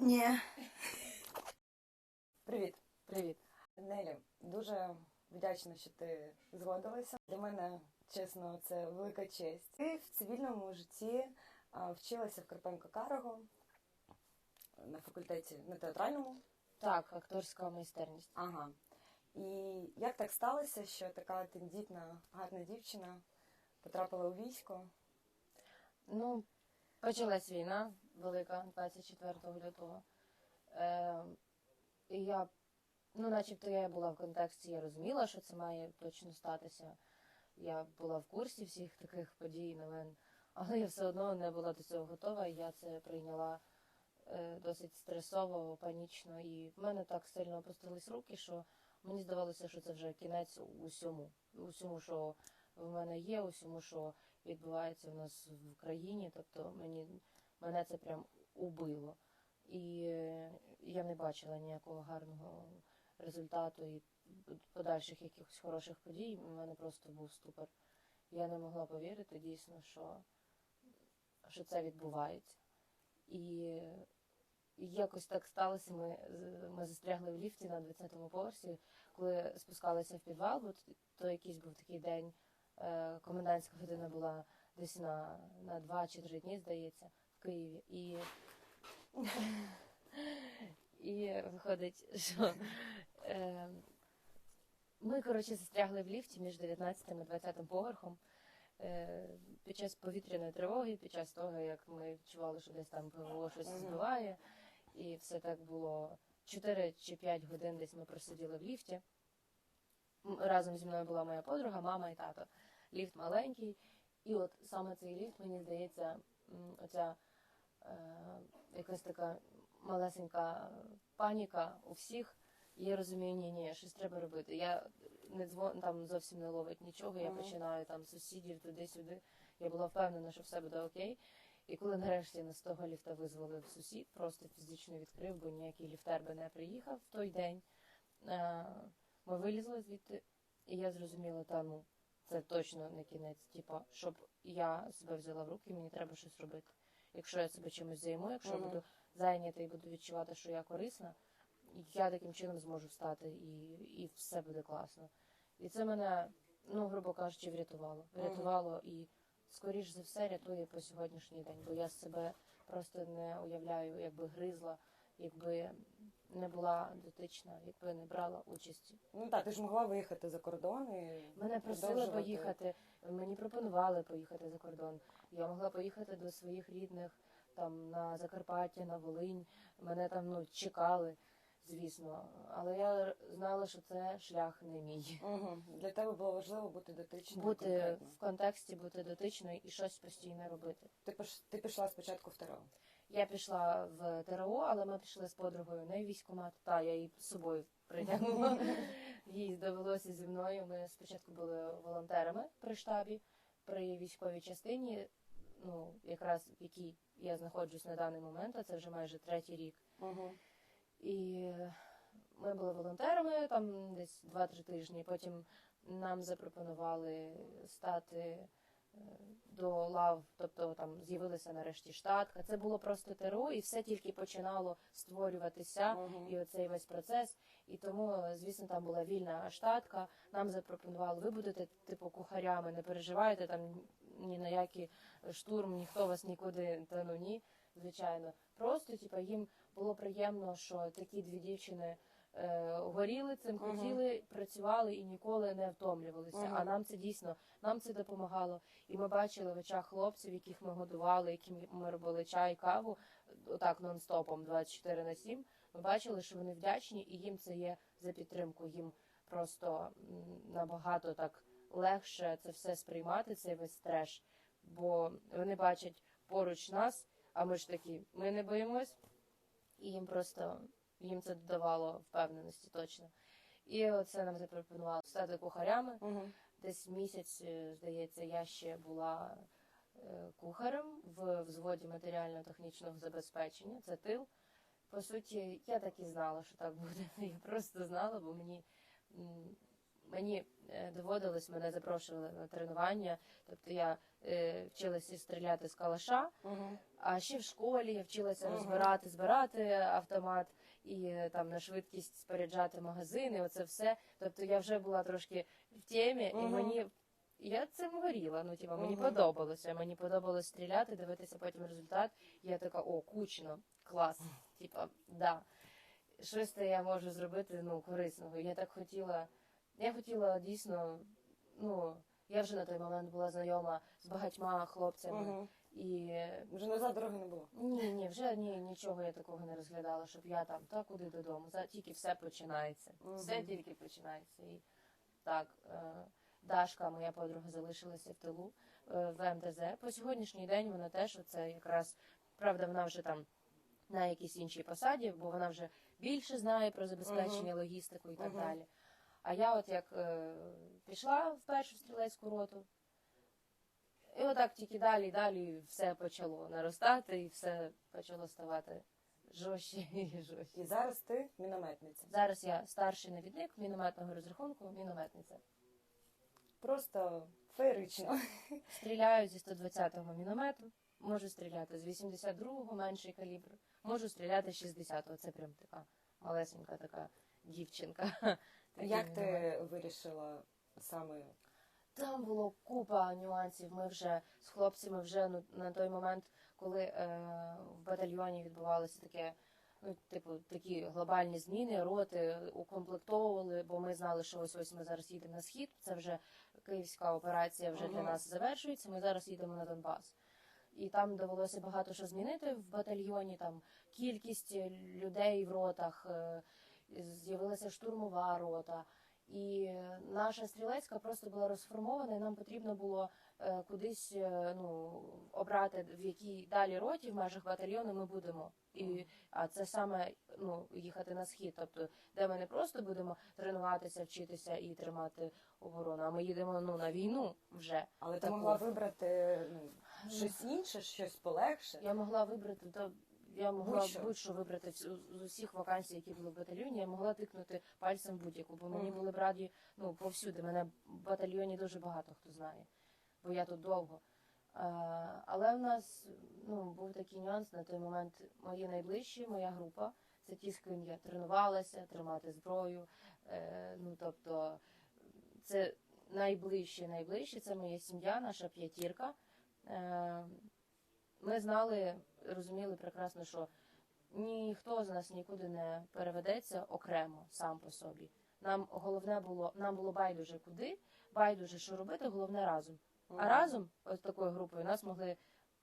Ні. Привіт, привіт. Нелі, дуже вдячна, що ти згодилася. Для мене, чесно, це велика честь. Ти в цивільному житті вчилася в Карпенко Карого на факультеті на театральному. Так, акторська майстерність. Ага. І як так сталося, що така тендітна, гарна дівчина потрапила у військо? Ну, почалась війна велика 24 лютого. Е, і я, ну, начебто я була в контексті, я розуміла, що це має точно статися. Я була в курсі всіх таких подій, новин, але я все одно не була до цього готова, і я це прийняла е, досить стресово, панічно. І в мене так сильно опустились руки, що мені здавалося, що це вже кінець усьому, усьому, що в мене є, усьому, що відбувається в нас в країні. Тобто мені мене це прям убило. І я не бачила ніякого гарного результату і подальших якихось хороших подій. У мене просто був ступор. Я не могла повірити дійсно, що, що це відбувається. І якось так сталося. Ми, ми застрягли в ліфті на 20-му поверсі, коли спускалися в підвал, бо то якийсь був такий день, е, комендантська година була десь на, на 2 чи 3 дні, здається, в Києві. І, і виходить, що е, ми, коротше, застрягли в ліфті між 19 і 20 поверхом. Е, Під час повітряної тривоги, під час того, як ми відчували, що десь там ПВО щось збиває, і все так було 4 чи 5 годин десь ми просиділи в ліфті. Разом зі мною була моя подруга, мама і тато. Ліфт маленький. І от саме цей ліфт, мені здається, оця якась така малесенька паніка у всіх. І я розумію, ні, ні, щось треба робити. Я не дзвон там зовсім не ловить нічого. Я починаю там сусідів туди-сюди. Я була впевнена, що все буде окей. І коли нарешті нас з того ліфта визволив сусід, просто фізично відкрив, бо ніякий ліфтер би не приїхав в той день. Е, Ми вилізли звідти, і я зрозуміла, та ну це точно не кінець. Типа, щоб я себе взяла в руки, мені треба щось робити. Якщо я себе чимось займу, якщо я буду зайнята і буду відчувати, що я корисна, я таким чином зможу встати і, і все буде класно. І це мене, ну грубо кажучи, врятувало. Врятувало і скоріш за все рятує по сьогоднішній день, бо я себе просто не уявляю, якби гризла, якби не була дотична, якби не брала участі. Ну так, ти ж могла виїхати за кордон і Мене просили поїхати, мені пропонували поїхати за кордон. Я могла поїхати до своїх рідних там на Закарпаття, на Волинь. Мене там ну чекали, звісно. Але я знала, що це шлях не мій. Угу. Для тебе було важливо бути дотичною. Бути конкретно. в контексті, бути дотичною і щось постійно робити. Ти піш... ти пішла спочатку в ТРО. Я пішла в ТРО, але ми пішли з подругою не в військкомат. Та я її з собою притягнула. Їй довелося зі мною. Ми спочатку були волонтерами при штабі, при військовій частині, ну якраз в якій я знаходжусь на даний момент, а це вже майже третій рік. Угу. І ми були волонтерами там десь 2-3 тижні. Потім нам запропонували стати до лав, тобто там з'явилася нарешті штатка. Це було просто ТРО, і все тільки починало створюватися. Мгм. І оцей весь процес. І тому, звісно, там була вільна штатка. Нам запропонували, ви будете типу кухарями, не переживайте там ні на який штурм, ніхто вас нікуди та ну ні. Звичайно, просто типу, їм було приємно, що такі дві дівчини горіли цим, Мгм. хотіли, працювали і ніколи не втомлювалися. Мгм. А нам це дійсно нам це допомагало. І ми бачили в очах хлопців, яких ми годували, яким ми робили чай, каву, отак нон-стопом 24 на 7. Ми бачили, що вони вдячні, і їм це є за підтримку. Їм просто м, набагато так легше це все сприймати, цей весь треш. Бо вони бачать поруч нас, а ми ж такі, ми не боїмось, і їм просто їм це додавало впевненості точно. І оце нам запропонувало стати кухарями. Угу. Десь місяць, е, здається, я ще була е, кухарем в взводі матеріально-технічного забезпечення. Це тил. По суті, я так і знала, що так буде. Я просто знала, бо мені, мені е, доводилось, мене запрошували на тренування. Тобто я е, вчилася стріляти з калаша, Угу. А ще в школі я вчилася Мгм. розбирати, збирати автомат і е, там на швидкість споряджати магазини. Оце все. Тобто я вже була трошки в темі, і мені я цим горіла. Ну типа мені Мгм. подобалося. Мені подобалось стріляти, дивитися потім результат. І я така, о, кучно, клас. Типа, да. Щось то я можу зробити ну корисного. Я так хотіла. Я хотіла дійсно, ну я вже на той момент була знайома з багатьма хлопцями. Угу. І Вже назад дороги не було. ні, ні, вже ні, нічого я такого не розглядала, щоб я там та куди додому. За тільки все починається. Все Мгм. тільки починається. І так, е, Дашка, моя подруга, залишилася в тилу е, в МТЗ. По сьогоднішній день вона теж оце якраз правда, вона вже там на якійсь іншій посаді, бо вона вже більше знає про забезпечення, логістику і так Мгм. далі. А я, от як е, пішла в першу стрілецьку роту, і отак тільки далі, далі все почало наростати, і все почало ставати жорстче і жорстче. І зараз ти мінометниця. Зараз я старший навідник мінометного розрахунку, мінометниця. Просто феєрично. Стріляю зі 120-го міномету, можу стріляти з 82-го менший калібр, можу стріляти з 60-го. Це прям така малесенька така дівчинка. Як ти вирішила саме Там було купа нюансів. Ми вже з хлопцями вже ну, на той момент, коли е, в батальйоні відбувалося таке, ну, типу, такі глобальні зміни, роти укомплектовували, бо ми знали, що ось ось ми зараз їдемо на схід. Це вже київська операція вже для нас завершується. Ми зараз їдемо на Донбас. І там довелося багато що змінити в батальйоні. Там кількість людей в ротах, е, з'явилася штурмова рота. І наша стрілецька просто була розформована, і нам потрібно було е, кудись е, ну, обрати, в якій далі роті в межах батальйону ми будемо. І, а це саме ну, їхати на схід, тобто, де ми не просто будемо тренуватися, вчитися і тримати оборону, а ми їдемо ну, на війну вже. Але ти Таку. могла вибрати ну, щось інше, щось полегше. Я могла вибрати то. Я могла Будь-що. вибрати всю- з усіх вакансій, які були в батальйоні, я могла тикнути пальцем будь-яку, бо мені Мгм. були б раді ну, повсюди. Мене в батальйоні дуже багато хто знає, бо я тут довго. Але в нас ну, був такий нюанс на той момент. Мої найближчі, моя група, це ті, з ким я тренувалася, тримати зброю. Е, ну, тобто, це найближчі, найближчі, це моя сім'я, наша п'ятірка. Е, ми знали, розуміли прекрасно, що ніхто з нас нікуди не переведеться окремо сам по собі. Нам головне було, нам було байдуже куди, байдуже, що робити, головне разом. А разом, ось такою групою, нас могли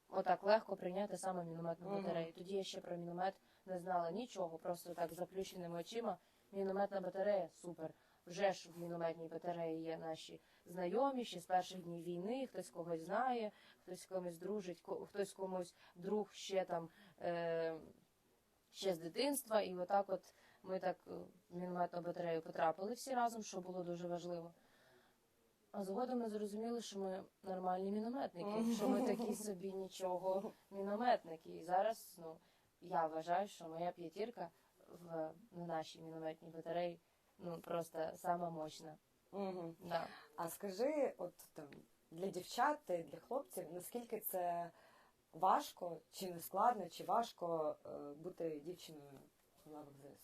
отак легко прийняти саме мінометну батарею. Тоді я ще про міномет не знала нічого, просто так з заплющеними очима. Мінометна батарея супер. Вже ж в мінометній батареї є наші знайомі ще з перших днів війни, хтось когось знає, хтось з комусь дружить, хтось комусь друг ще там е, ще з дитинства. І отак от ми так е, в мінометну батарею потрапили всі разом, що було дуже важливо. А згодом ми зрозуміли, що ми нормальні мінометники, що ми такі собі нічого мінометники. І зараз ну, я вважаю, що моя п'ятірка в на нашій мінометній батареї ну просто сама мощна. Мгм. Да. А скажи, от там для дівчат і для хлопців, наскільки це важко, чи не складно, чи важко е, бути дівчиною в лавах ЗСУ?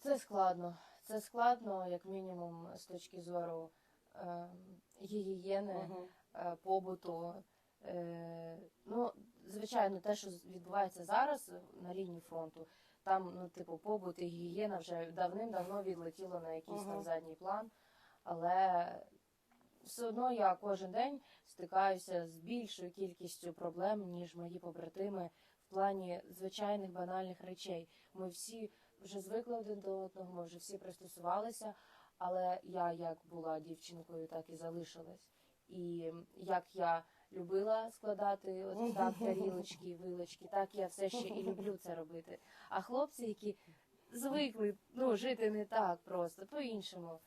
Це складно. Це складно, як мінімум, з точки зору е, гігієни, Мгм. е, побуту. Е, ну, звичайно, те, що відбувається зараз на лінії фронту, там, ну, типу, побут і гігієна вже давним-давно відлетіло на якийсь там задній план. Але все одно я кожен день стикаюся з більшою кількістю проблем, ніж мої побратими в плані звичайних банальних речей. Ми всі вже звикли один до одного, ми вже всі пристосувалися, але я як була дівчинкою, так і залишилась. І як я любила складати от так тарілочки, вилочки, так я все ще і люблю це робити. А хлопці, які звикли ну, жити не так просто, по-іншому.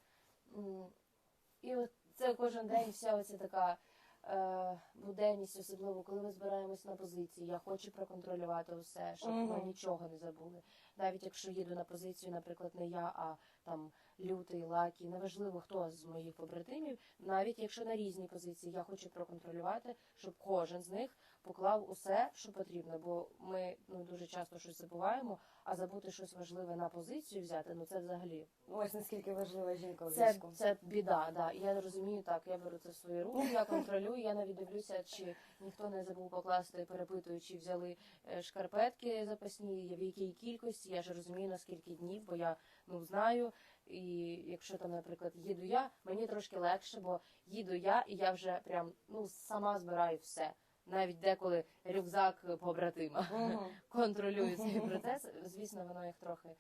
І от це кожен день вся оця така е, буденність, особливо коли ми збираємось на позиції. Я хочу проконтролювати усе, щоб ми Мгм. нічого не забули. Навіть якщо їду на позицію, наприклад, не я, а там лютий, лакі, неважливо хто з моїх побратимів, навіть якщо на різні позиції, я хочу проконтролювати, щоб кожен з них поклав усе, що потрібно, бо ми ну дуже часто щось забуваємо, а забути щось важливе на позицію взяти, ну це взагалі Ось наскільки важлива жінка у це, це біда. Да. Я розумію так. Я беру це в свої руки, я контролюю. Я навіть дивлюся, чи ніхто не забув покласти, перепитую, чи взяли е, шкарпетки запасні, в якій кількості. Я ж розумію наскільки днів, бо я ну знаю. І якщо там, наприклад, їду я, мені трошки легше, бо їду я, і я вже прям ну сама збираю все. Навіть деколи рюкзак побратима Мгм. контролюю цей процес. Звісно, воно їх трохи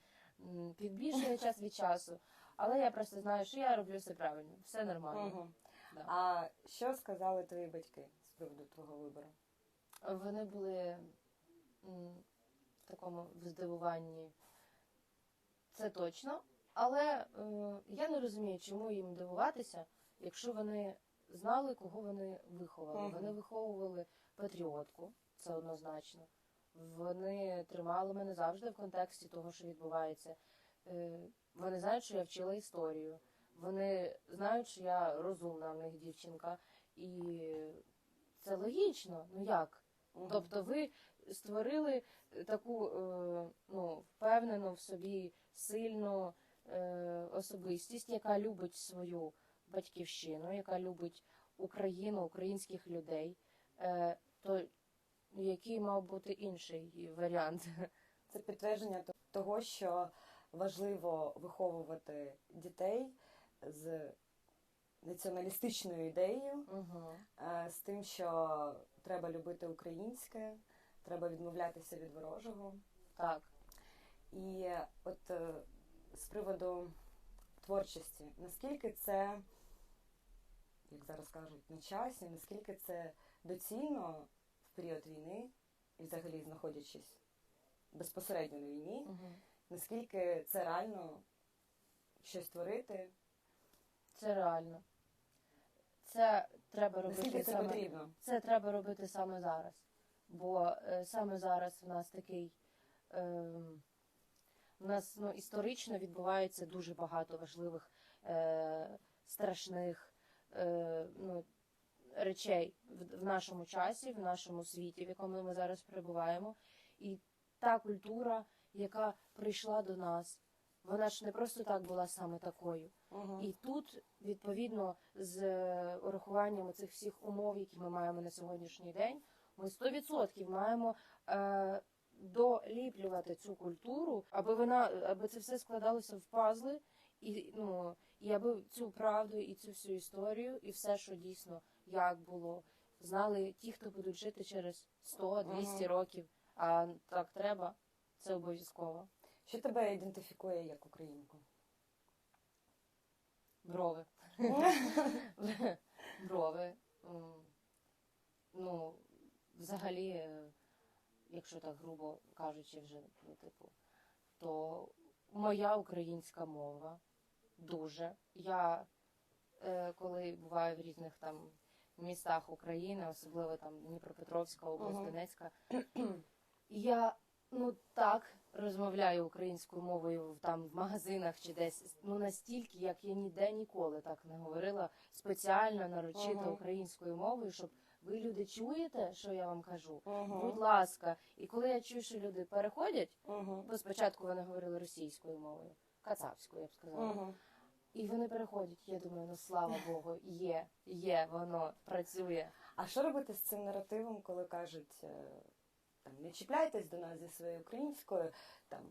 підбільшує час від часу. Але я просто знаю, що я роблю все правильно, все нормально. Да. А що сказали твої батьки з приводу твого вибору? Вони були в такому здивуванні. Це точно. Але е, я не розумію, чому їм дивуватися, якщо вони знали, кого вони виховали. Вони виховували патріотку, це однозначно. Вони тримали мене завжди в контексті того, що відбувається. Е, Вони знають, що я вчила історію. Вони знають, що я розумна в них дівчинка. І це логічно. Ну як? Тобто ви створили таку е, ну, впевнену в собі сильну е, особистість, яка любить свою батьківщину, яка любить Україну, українських людей. То який мав бути інший варіант? Це підтвердження того, що важливо виховувати дітей з націоналістичною ідеєю, Угу. з тим, що треба любити українське, треба відмовлятися від ворожого. Так. І от е, з приводу творчості, наскільки це, як зараз кажуть, на часі, наскільки це доцільно в період війни і взагалі знаходячись безпосередньо на війні, Угу. наскільки це реально щось творити, Це реально. Це треба робити наскільки це саме. потрібно? Це треба робити саме зараз. Бо е, саме зараз в нас такий. Е, у нас ну, історично відбувається дуже багато важливих, е, страшних е, ну, речей в, нашому часі, в нашому світі, в якому ми зараз перебуваємо. І та культура, яка прийшла до нас, вона ж не просто так була саме такою. Угу. І тут, відповідно, з е, урахуванням цих всіх умов, які ми маємо на сьогоднішній день, ми 100% маємо е, доліплювати цю культуру, аби вона, аби це все складалося в пазли, і ну і аби цю правду і цю всю історію, і все, що дійсно як було, знали ті, хто будуть жити через 100-200 років. А так треба, це обов'язково. Що тебе ідентифікує як українку? Брови. брови. Ну, взагалі, якщо так грубо кажучи, вже ну, типу, то моя українська мова дуже. Я е, коли буваю в різних там містах України, особливо там Дніпропетровська область. Донецька, я ну так розмовляю українською мовою в- там в магазинах чи десь ну настільки, як я ніде ніколи так не говорила спеціально нарочито українською мовою, щоб ви люди чуєте, що я вам кажу. Будь Угу. ласка, і коли я чую, що люди переходять, Угу. бо спочатку вони говорили російською мовою, кацапською, я б сказала. Угу. І вони переходять. Я думаю, ну слава Богу, є, є, воно працює. А що робити з цим наративом, коли кажуть, е, там, не чіпляйтесь до нас зі своєю українською, там,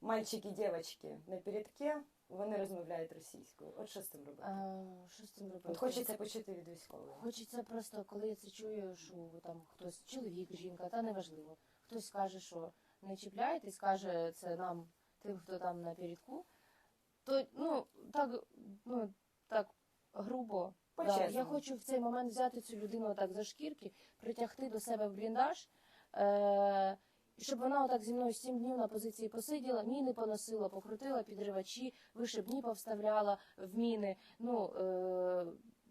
мальчики, дівчатки на передке, вони розмовляють російською. От що з цим робити? А, що з цим робити? От хочеться почути від військової. Хочеться просто, коли я це чую, що там хтось чоловік, жінка, та неважливо. Хтось каже, що не чіпляйтесь, каже це нам, тим, хто там на передку, то ну так, ну так грубо. Да, я хочу в цей момент взяти цю людину так за шкірки, притягти до себе в бліндаж, е- щоб вона отак зі мною сім днів на позиції посиділа, міни поносила, покрутила підривачі, вишибні повставляла в міни. Ну, е-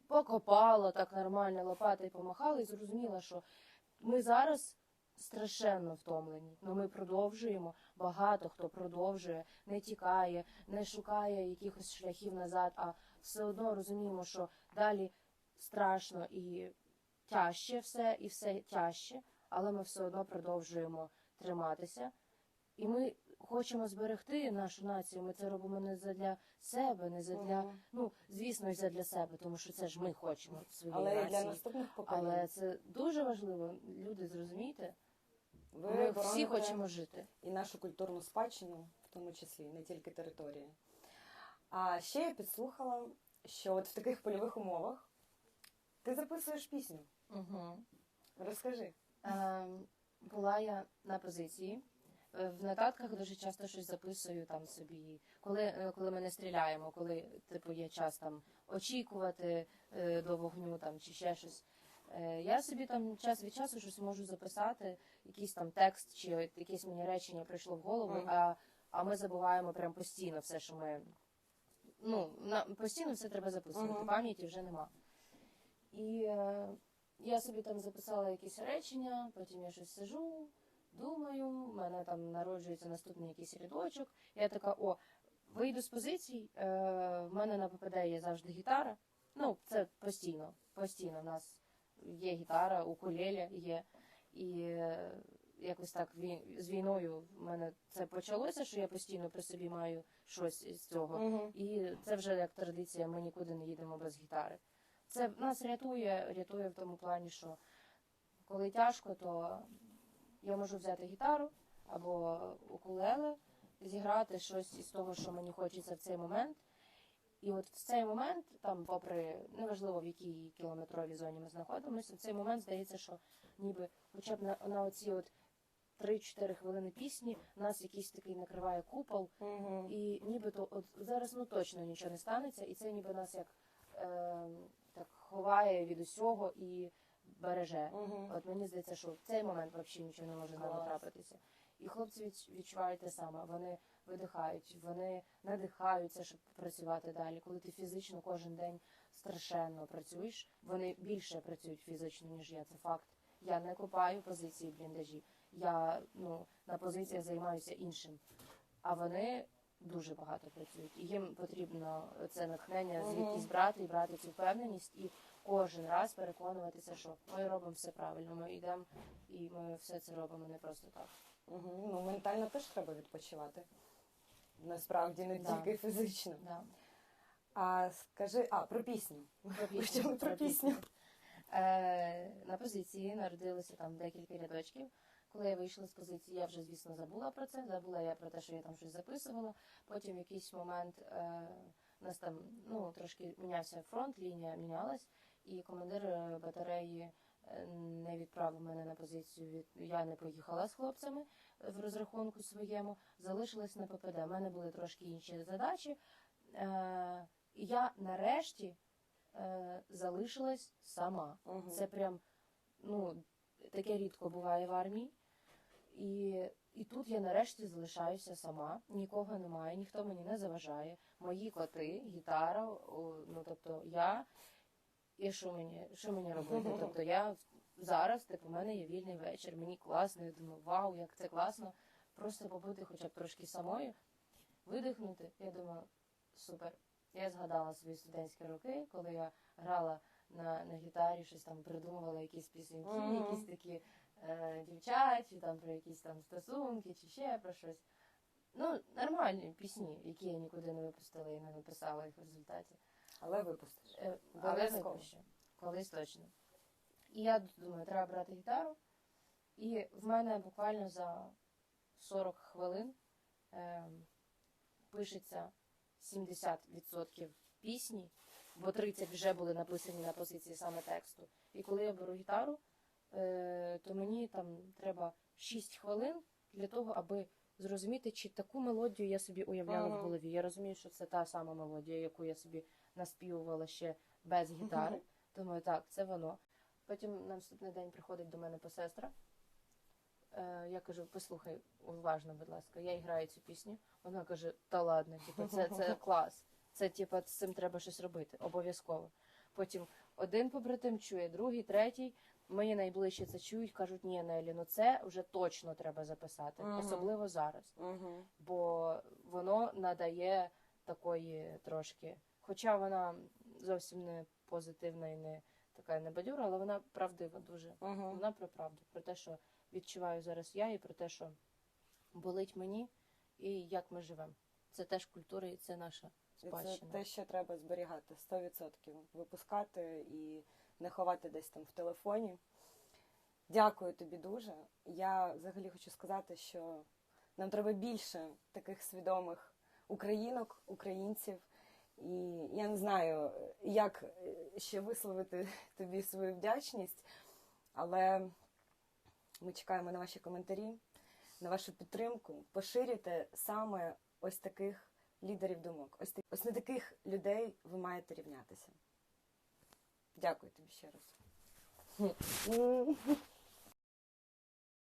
покопала так нормально, лопатою помахала і зрозуміла, що ми зараз страшенно втомлені. Ну ми продовжуємо. Багато хто продовжує, не тікає, не шукає якихось шляхів назад, а все одно розуміємо, що далі страшно і тяжче все, і все тяжче. але ми все одно продовжуємо триматися. І ми хочемо зберегти нашу націю. Ми це робимо не задля себе, не задля, ну звісно, і задля себе, тому що це ж ми хочемо своєї Але і нації. для наступних поколінь. Але це дуже важливо. Люди, зрозумійте, Ви ми всі хочемо жити. і нашу культурну спадщину, в тому числі, не тільки території. А ще я підслухала, що от в таких польових умовах ти записуєш пісню. Угу. Розкажи. Ем, була я на позиції. Е, В нотатках дуже часто щось записую там собі, коли, е, коли ми не стріляємо, коли типу є час там очікувати е, до вогню там чи ще щось. Е, я собі там час від часу щось можу записати, якийсь там текст чи якесь мені речення прийшло в голову, Мгм. а, а ми забуваємо прям постійно все, що ми. Ну, на, постійно все треба записувати, Мгм. пам'яті вже нема. І е, я собі там записала якісь речення, потім я щось сижу, думаю, в мене там народжується наступний якийсь рядочок. Я така, о, вийду з позицій, е, в мене на ППД є завжди гітара. Ну, це постійно, постійно в нас є гітара, укулеле є. І е, якось так з війною в мене це почалося, що я постійно при собі маю щось з цього. Угу. І це вже як традиція, ми нікуди не їдемо без гітари. Це нас рятує, рятує в тому плані, що коли тяжко, то я можу взяти гітару або укулеле, зіграти щось із того, що мені хочеться в цей момент. І от в цей момент, там, попри неважливо в якій кілометровій зоні ми знаходимося, в цей момент здається, що ніби хоча б на, на оці от 3-4 хвилини пісні нас якийсь такий накриває купол, Угу. і нібито от зараз ну точно нічого не станеться, і це ніби нас як е, так ховає від усього і береже. Угу. От мені здається, що в цей момент взагалі нічого не може з нами Клас. трапитися. І хлопці відч- відчувають те саме. Вони видихають, вони надихаються, щоб працювати далі. Коли ти фізично кожен день страшенно працюєш, вони більше працюють фізично, ніж я. Це факт. Я не купаю позиції в бліндажі. Я ну на позиціях займаюся іншим. А вони дуже багато працюють. І їм потрібно це натхнення звідкись брати і брати цю впевненість і кожен раз переконуватися, що ми робимо все правильно. Ми йдемо і ми все це робимо не просто так. Угу. Ну, ментально теж треба відпочивати. Насправді не Да. тільки фізично. Да. А скажи, а про пісню. Про Почали про пісню. Е, на позиції народилося там декілька рядочків. Коли я вийшла з позиції, я вже, звісно, забула про це. Забула я про те, що я там щось записувала. Потім в якийсь момент е, у нас там ну, трошки мінявся фронт, лінія мінялась, і командир е, батареї не відправив мене на позицію. Я не поїхала з хлопцями в розрахунку своєму, залишилась на ППД. У мене були трошки інші задачі. Е, я нарешті е, залишилась сама. Угу. Це прям ну таке рідко буває в армії. І, і тут я нарешті залишаюся сама, нікого немає, ніхто мені не заважає. Мої коти, гітара, ну тобто я. І що мені, що мені робити? Тобто я зараз, типу, у мене є вільний вечір, мені класно, я думаю, вау, як це класно. Просто побути хоча б трошки самою, видихнути. Я думаю, супер. Я згадала свої студентські роки, коли я грала на, на гітарі, щось там придумувала якісь пісеньки, Мгм. якісь такі е, дівчачі, там про якісь там стосунки чи ще про щось. Ну, нормальні пісні, які я нікуди не випустила і не написала їх в результаті. Але випустиш. Е, Але Обов'язково. випущу. Колись точно. І я думаю, треба брати гітару. І в мене буквально за 40 хвилин е, пишеться 70% пісні, бо 30 вже були написані на позиції саме тексту. І коли я беру гітару, е, то мені там треба 6 хвилин для того, аби зрозуміти, чи таку мелодію я собі уявляла Ага. в голові. Я розумію, що це та сама мелодія, яку я собі наспівувала ще без гітари. Думаю, так, це воно. Потім на наступний день приходить до мене посестра. Е, я кажу, послухай уважно, будь ласка, я граю цю пісню. Вона каже: та ладно, типу, це, це клас. Це типу, з цим треба щось робити, обов'язково. Потім один побратим чує, другий, третій. Мої найближчі це чують, кажуть, ні, Нелі, ну це вже точно треба записати, Мгм. особливо зараз Угу. бо воно надає такої трошки, хоча вона зовсім не позитивна і не, така не бадьора, але вона правдива дуже. Угу. Вона про правду, про те, що відчуваю зараз я, і про те, що болить мені, і як ми живемо. Це теж культура, і це наша І це те, що треба зберігати 100%. Випускати і не ховати десь там в телефоні. Дякую тобі дуже. Я взагалі хочу сказати, що нам треба більше таких свідомих українок, українців. І я не знаю, як ще висловити тобі свою вдячність, але ми чекаємо на ваші коментарі, на вашу підтримку. Поширюйте саме ось таких лідерів думок. Ось, так- ось на таких людей ви маєте рівнятися. Дякую тобі ще раз.